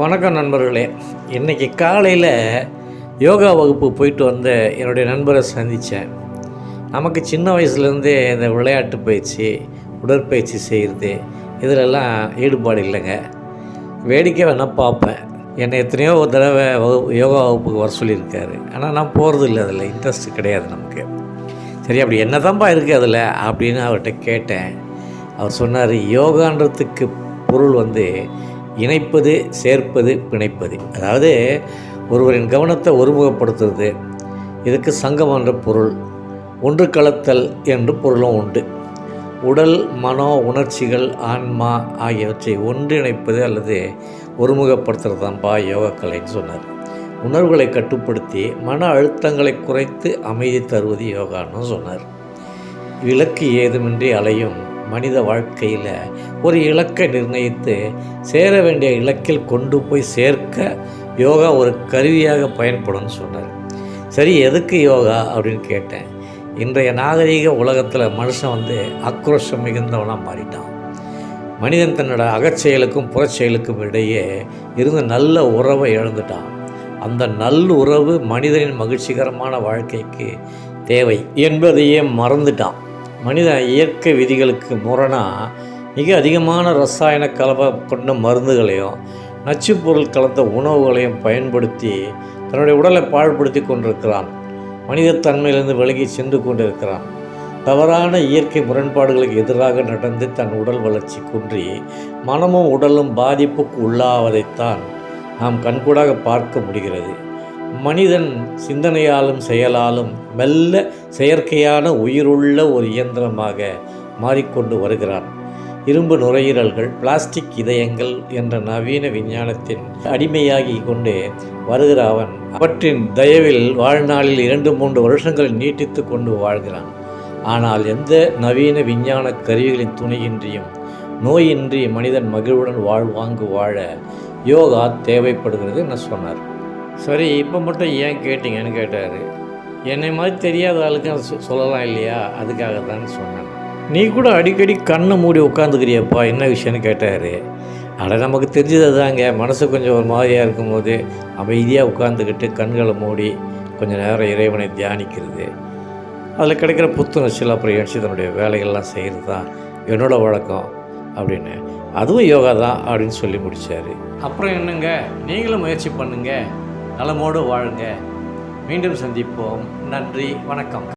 வணக்கம் நண்பர்களே. இன்றைக்கி காலையில் யோகா வகுப்பு போயிட்டு வந்த என்னுடைய நண்பரை சந்தித்தேன் நமக்கு சின்ன வயசுலேருந்தே இந்த விளையாட்டு பயிற்சி உடற்பயிற்சி செய்கிறது இதிலெல்லாம் ஈடுபாடு இல்லைங்க. வேடிக்கை வேணால் பார்ப்பேன். என்னை எத்தனையோ ஒரு தடவை வகு யோகா வகுப்புக்கு வர சொல்லியிருக்காரு. ஆனால் நான் போகிறது இல்லை அதில் இன்ட்ரெஸ்ட் கிடையாது நமக்கு. சரி அப்படி என்ன தான்ப்பா இருக்குது அதில் அப்படின்னு அவர்கிட்ட கேட்டேன். அவர் சொன்னார் யோகான்றதுக்கு பொருள் வந்து இணைப்பது சேர்ப்பது பிணைப்பது. அதாவது ஒருவரின் கவனத்தை ஒருமுகப்படுத்துறது. இதுக்கு சங்கம் என்ற பொருள். ஒன்று கலத்தல் என்று பொருளும் உண்டு. உடல் மனோ உணர்ச்சிகள் ஆன்மா ஆகியவற்றை ஒன்றிணைப்பது அல்லது ஒருமுகப்படுத்துறது தான்ப்பா யோகக்கலைன்னு சொன்னார். உணர்வுகளை கட்டுப்படுத்தி மன அழுத்தங்களை குறைத்து அமைதி தருவது யோகான்னு சொன்னார். இலக்கு ஏதுமின்றி அலையும் மனித வாழ்க்கையில் ஒரு இலக்கை நிர்ணயித்து சேர வேண்டிய இலக்கில் கொண்டு போய் சேர்க்க யோகா ஒரு கருவியாக பயன்படும்னு சொன்னார். சரி எதுக்கு யோகா அப்படின்னு கேட்டேன். இன்றைய நாகரீக உலகத்தில் மனுஷன் வந்து ஆக்ரோஷம் மிகுந்தவனாக மாறிட்டான். மனிதன் தன்னோட அகச்செயலுக்கும் புறச்செயலுக்கும் இடையே இருந்த நல்ல உறவை இழந்துட்டான். அந்த நல் உறவு மனிதனின் மகிழ்ச்சிகரமான வாழ்க்கைக்கு தேவை என்பதையே மறந்துட்டான். மனித இயற்கை விதிகளுக்கு முரணாக மிக அதிகமான ரசாயன கலவை கொண்ட மருந்துகளையும் நச்சுப்பொருள் கலந்த உணவுகளையும் பயன்படுத்தி தன்னுடைய உடலை பாழ்படுத்தி கொண்டிருக்கிறான். மனிதத்தன்மையிலிருந்து விலகி சென்று கொண்டிருக்கிறான். தவறான இயற்கை முரண்பாடுகளுக்கு எதிராக நடந்து தன் உடல் வளர்ச்சி குன்றி மனமும் உடலும் பாதிப்புக்கு உள்ளாவதைத்தான் நாம் கண்கூடாக பார்க்க முடிகிறது. மனிதன் சிந்தனையாலும் செயலாலும் மெல்ல செயற்கையான உயிருள்ள ஒரு இயந்திரமாக மாறிக்கொண்டு வருகிறான். இரும்பு நுரையீரல்கள் பிளாஸ்டிக் இதயங்கள் என்ற நவீன விஞ்ஞானத்தின் அடிமையாகி கொண்டு வருகிற அவன் அவற்றின் தயவில் வாழ்நாளில் இரண்டு மூன்று வருஷங்கள் நீட்டித்து கொண்டு வாழ்கிறான். ஆனால் எந்த நவீன விஞ்ஞான கருவிகளின் துணையின்றியும் நோயின்றி மனிதன் மகிழ்வுடன் வாழ்வாங்கு வாழ யோகா தேவைப்படுகிறது என சொன்னார். சரி இப்போ மட்டும் ஏன் கேட்டிங்கன்னு கேட்டார். என்னை மாதிரி தெரியாத ஆளுக்கு அது சொல்லலாம் இல்லையா? அதுக்காக தான் சொன்னேன். நீ கூட அடிக்கடி கண்ணை மூடி உட்காந்துக்கிறியப்பா என்ன விஷயம்னு கேட்டார். அட நமக்கு தெரிஞ்சது தாங்க மனசு கொஞ்சம் ஒரு மாதிரியாக இருக்கும்போது அமைதியாக உட்காந்துக்கிட்டு கண்களை மூடி கொஞ்சம் நேரம் இறைவனை தியானிக்கிறது. அதில் கிடைக்கிற புத்துணர்ச்சியில் அப்புறம் எழுச்சி தன்னுடைய வேலைகள்லாம் செய்கிறது தான் என்னோடய வழக்கம் அப்படின்னு. அதுவும் யோகா தான் அப்படின்னு சொல்லி முடித்தார் அப்புறம் என்னங்க? நீங்களும் முயற்சி பண்ணுங்கள் நலமோடு வாழுங்க. மீண்டும் சந்திப்போம். நன்றி. வணக்கம்.